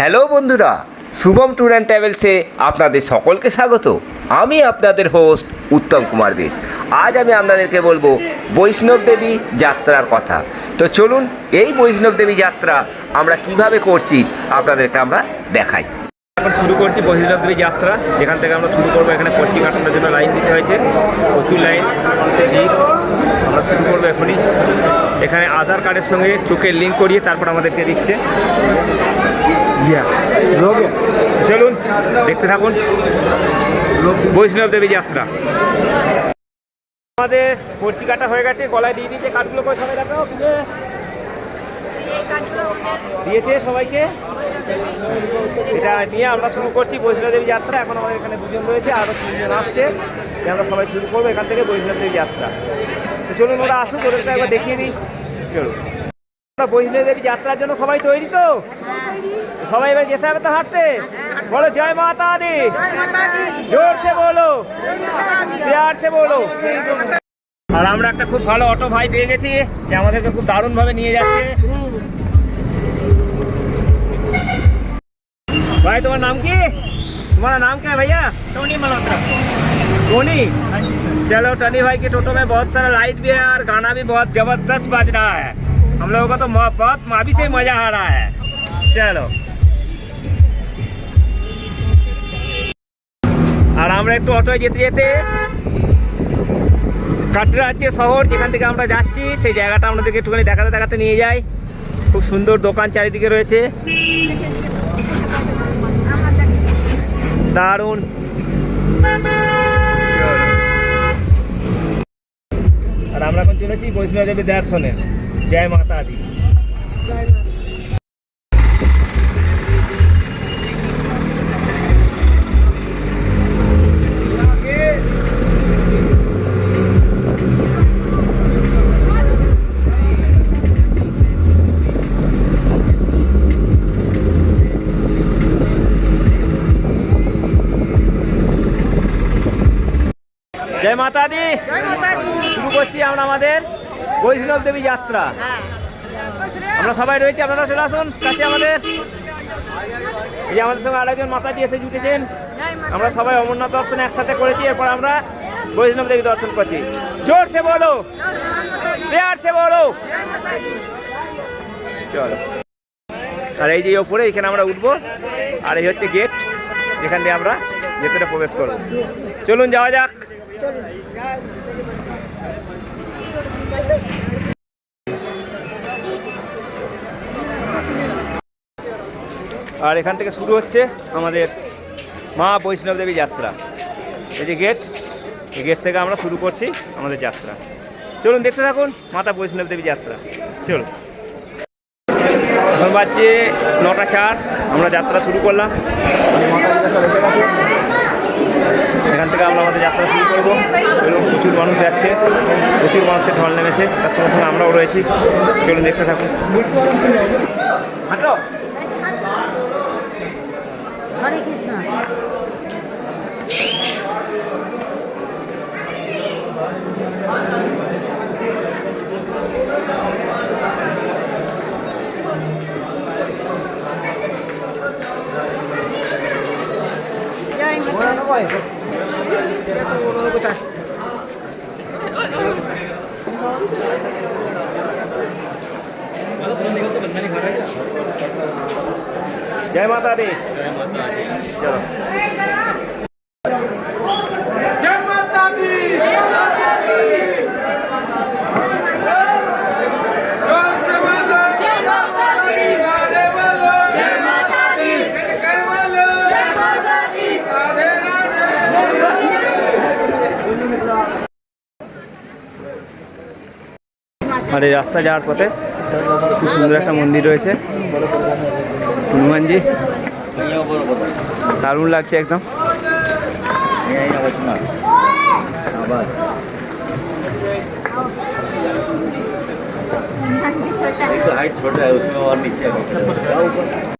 Hello বন্ধুরা, Shubham tour and ট্রাভেলসে আপনাদের সকলকে স্বাগত। আমি আপনাদের হোস্ট উত্তম কুমার বেদ। আজ আমি আপনাদেরকে বলব বৈষ্ণব দেবী যাত্রার কথা। তো চলুন, এই বৈষ্ণব দেবী যাত্রা আমরা কীভাবে করছি আপনাদেরকে আমরা দেখাই। এখন শুরু করছি বৈষ্ণব দেবী যাত্রা। যেখান থেকে আমরা শুরু করব, এখানে পর্চি কাটানোর জন্য লাইন দিতে হয়েছে। প্রচুর লাইন আমরা শুরু করব এখনই। এখানে আধার কার্ডের সঙ্গে চোখের লিঙ্ক করিয়ে তারপর আমাদেরকে দিচ্ছে। চলুন দেখতে থাকুন। বৈষ্ণব দেবী যাত্রা। আমাদের পর্চি কাটা হয়ে গেছে গলায় দিয়ে দিয়েছে কার্ডগুলো করে সবাই দেখাও দিয়েছে সবাইকে। এটা নিয়ে আমরা শুরু করছি বৈষ্ণব দেবী যাত্রা। এখন আমাদের এখানে দুজন রয়েছে আরও তিনজন আসছে। আমরা সবাই শুরু করব এখান থেকে বৈষ্ণব দেবী যাত্রা। তো চলুন ওরা আসুক ওদেরকে একবার দেখিয়ে দিই চলুন আমরা বৈষ্ণব দেবী যাত্রার জন্য সবাই তৈরি তো সবাই এবার যেতে হবে তো হাঁটতে বলো জয় মাতা দি জোর সে বলো প্যার সে বলো আর আমরা একটা খুব ভালো অটো ভাই পেয়ে গেছি যে আমাদেরকে খুব দারুণভাবে নিয়ে যাচ্ছে भाई तुम्हारा नाम की तुम्हारा नाम क्या है भैया टोनी मल्होत्रा टोनी चलो टनी भाई के टोटो में बहुत सारा लाइट भी है और गाना भी बहुत जबरदस्त बज रहा है हम लोगों को तो म- बहुत मावी से मजा आ रहा है चलो আর আমরা একটু অটোয় যেতে যেতে কাটরাজ্য শহর যেখান থেকে আমরা যাচ্ছি সেই জায়গাটা আমাদেরকে একটুখানি দেখাতে দেখাতে নিয়ে যাই খুব সুন্দর দোকান চারিদিকে রয়েছে দারুণ আর আমরা এখন চলেছি বৈষ্ণব দেবী দর্শনে জয় মাতা দি জয় মাতা দি শুরু করছি আমরা আমাদের বৈষ্ণব দেবী যাত্রা। আমরা সবাই রয়েছি আপনারা চলে আসুন কাছে আমাদের। এই যে আমাদের সঙ্গে আরেকজন মাতা দিয়ে এসে জুটেছেন। আমরা সবাই অমরনাথ দর্শন একসাথে করেছি এরপর আমরা বৈষ্ণব দেবী দর্শন করছি। জোর সে বলো প্যার সে বলো। চলো। আর এই যে ওপরে এখানে আমরা উঠবো। আর এই হচ্ছে গেট যেখান দিয়ে আমরা ভেতরে প্রবেশ করব। চলুন যাওয়া যাক। আর এখান থেকে শুরু হচ্ছে আমাদের মা বৈষ্ণব দেবী যাত্রা। এই যে গেট এই গেট থেকে আমরা শুরু করছি আমাদের যাত্রা। চলুন দেখতে থাকুন মাতা বৈষ্ণব দেবী যাত্রা। চলুন। এখন বাজছে নটা চার, আমরা যাত্রা শুরু করলাম। এখান থেকে আমরা আমাদের যাত্রা শুরু করব। এবং প্রচুর মানুষ যাচ্ছে প্রচুর মানুষের ঢল নেমেছে। তার সঙ্গে সঙ্গে আমরাও রয়েছি। চলুন দেখতে থাকুন। হরে কৃষ্ণ। Ya, mau tadi. আর এই রাস্তা যাওয়ার পথে খুব সুন্দর একটা মন্দির রয়েছে হনুমানজি দারুণ লাগছে একদম ছোট ছোট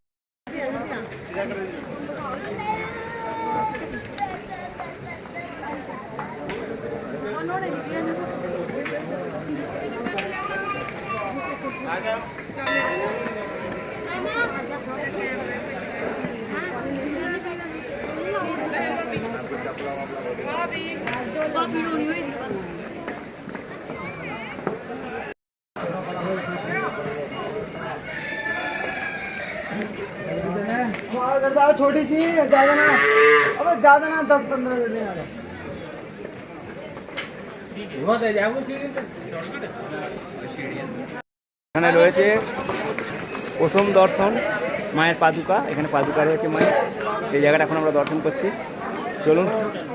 छोटी सी ज़्यादा ना अब ज़्यादा ना दस पंद्रह दिन आ रहा बहुत है सीढ़ी से। এখানে রয়েছে প্রথম দর্শন মায়ের পাদুকা। এখানে পাদুকা রয়েছে মায়ের। এই জায়গাটা এখন আমরা দর্শন করছি। চলুন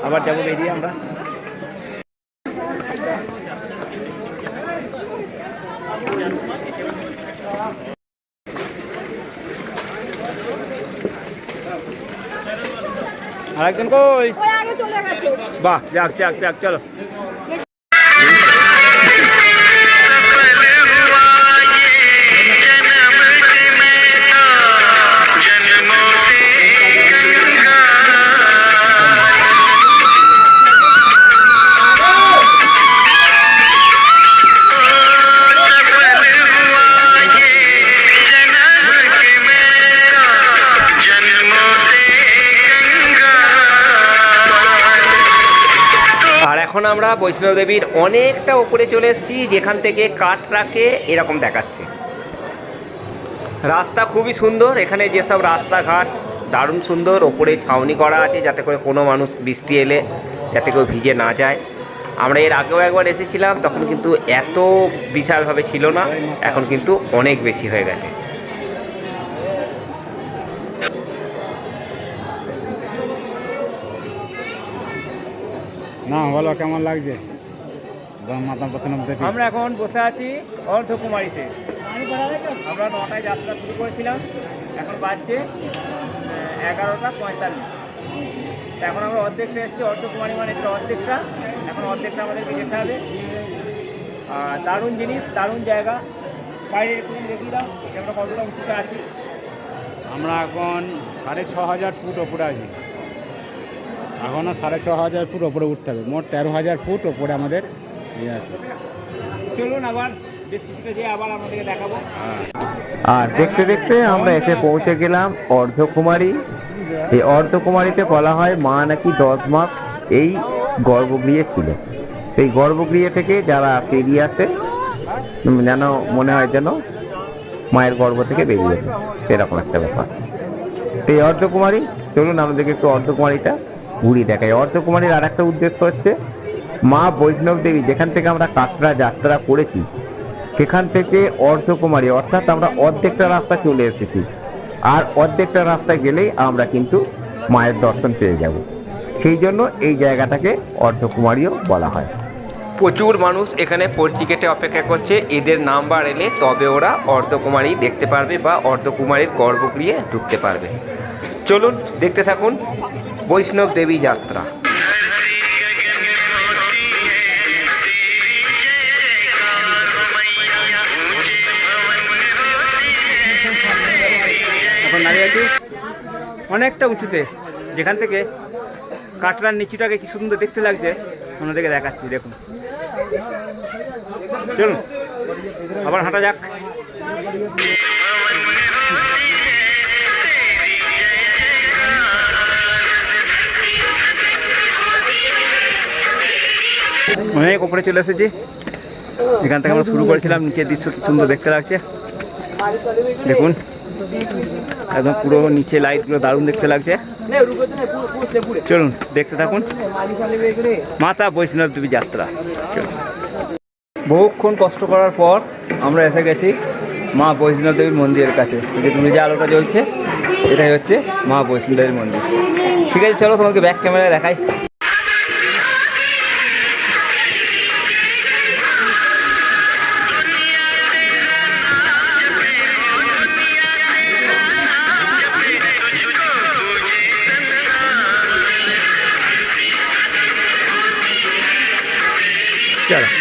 আবার যাব বেরিয়ে আমরা। আরেকজন কই? বাহ যাক যাক যাক চলো। আমরা বৈষ্ণব দেবীর অনেকটা উপরে চলে এসেছি, যেখান থেকে কাঠরাকে এরকম দেখাচ্ছে। রাস্তা খুবই সুন্দর, এখানে যেসব রাস্তাঘাট দারুণ সুন্দর, ওপরে ছাউনি করা আছে যাতে করে কোনো মানুষ বৃষ্টি এলে যাতে কেউ ভিজে না যায়। আমরা এর আগেও একবার এসেছিলাম, তখন কিন্তু এত বিশালভাবে ছিল না, এখন কিন্তু অনেক বেশি হয়ে গেছে। না বলো কেমন লাগছে? মাতা প্রশ্ন দেখি আমরা এখন বসে আছি অর্ধকুমারীতে। আমরা নটায় যাত্রা শুরু করেছিলাম এখন বাজছে এগারোটা পঁয়তাল্লিশ। এখন আমরা অর্ধেকটা এসেছি অর্ধকুমারী মানে অর্ধেকটা। এখন অর্ধেকটা আমাদেরকে যেতে হবে। আর দারুণ জিনিস দারুণ জায়গা। বাইরে একটু দেখিয়ে দাও আমরা কতটা উঁচুতে আছি। আমরা এখন সাড়ে ছ হাজার ফুট ওপরে আছি। এখনও সাড়ে ছ হাজার ফুট ওপরে উঠতে হবে। মোট তেরো হাজার ফুট ওপরে আমাদের ইয়ে আছে। চলুন আবার হ্যাঁ। আর দেখতে দেখতে আমরা এসে পৌঁছে গেলাম অর্ধকুমারী। এই অর্ধকুমারীতে বলা হয় মা নাকি দশ মাস এই গর্ভগৃহে ছিল সেই গর্ভগৃহে থেকে যারা বেরিয়ে আসে যেন মনে হয় যেন মায়ের গর্ভ থেকে বেরিয়ে আসে সেরকম একটা ব্যাপার। সেই অর্ধকুমারী চলুন আমাদেরকে একটু অর্ধকুমারীটা ঘুরিয়ে দেখায়। অর্ধকুমারীর আর একটা উদ্দেশ্য হচ্ছে মা বৈষ্ণব দেবী, যেখান থেকে আমরা কাটরা যাত্রা করেছি, সেখান থেকে অর্ধকুমারী, অর্থাৎ আমরা অর্ধেকটা রাস্তা চলে এসেছি। আর অর্ধেকটা রাস্তা গেলেই আমরা কিন্তু মায়ের দর্শন পেয়ে যাব। সেই জন্য এই জায়গাটাকে অর্ধকুমারীও বলা হয়। প্রচুর মানুষ এখানে পর্চি কেটে অপেক্ষা করছে। এদের নাম্বার এলে তবে ওরা অর্ধকুমারী দেখতে পারবে বা অর্ধকুমারীর গর্ভগৃহে ঢুকতে পারবে। চলুন, দেখতে থাকুন। বৈষ্ণব দেবী যাত্রা। অনেকটা উঁচুতে, যেখান থেকে কাটরার নিচুটাকে কি সুন্দর দেখতে লাগছে আপনাদেরকে দেখাচ্ছি, দেখুন। চলুন, আবার হাঁটা যাক। অনেক উপরে চলে এসেছি। এখান থেকে আমরা শুরু করেছিলাম, নিচের দৃশ্য কি সুন্দর দেখতে লাগছে। দেখুন, একদম পুরো নিচে লাইটগুলো দারুণ দেখতে লাগছে। চলুন, দেখতে থাকুন। মাতা বৈষ্ণব দেবী যাত্রা। বহুক্ষণ কষ্ট করার পর আমরা এসে গেছি মা বৈষ্ণব দেবীর মন্দিরের কাছে। যে তুমি যে আলোটা জ্বলছে, এটাই হচ্ছে মা বৈষ্ণব দেবীর মন্দির। ঠিক আছে, চলো তোমাকে ব্যাক ক্যামেরায় দেখাই। চলো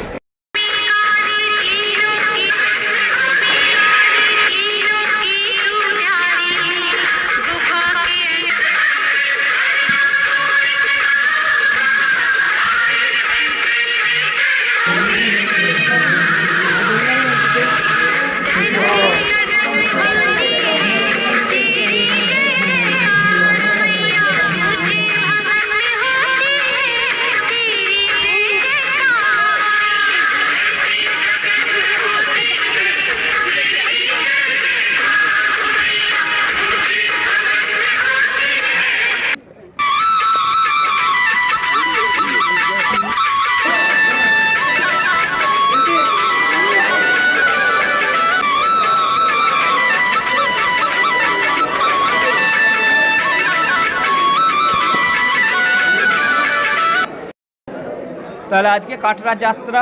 তাহলে আজকে কাটরা যাত্রা,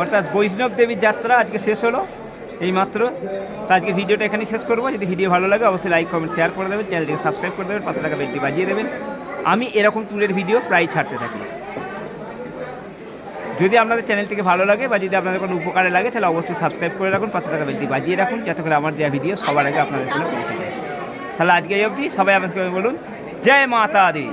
অর্থাৎ বৈষ্ণব দেবীর যাত্রা আজকে শেষ হলো এইমাত্র। তো আজকে ভিডিওটা এখানেই শেষ করব। যদি ভিডিও ভালো লাগে, অবশ্যই লাইক কমেন্ট শেয়ার করে দেবেন, চ্যানেলটিকে সাবস্ক্রাইব করে দেবেন পাঁচশো টাকা বেলটি বাজিয়ে দেবেন। আমি এরকম টুলের ভিডিও প্রায় ছাড়তে থাকি। যদি আপনাদের চ্যানেলটিকে ভালো লাগে বা যদি আপনাদের কোনো উপকারে লাগে, তাহলে অবশ্যই সাবস্ক্রাইব করে রাখুন পাঁচশো টাকা বেলটি বাজিয়ে রাখুন, যাতে করে আমার দেওয়া ভিডিও সবার আগে আপনাদের জন্য পৌঁছে যায়। তাহলে আজকে এই অবধি সবাই আমাকে বলুন, জয় মাতা দি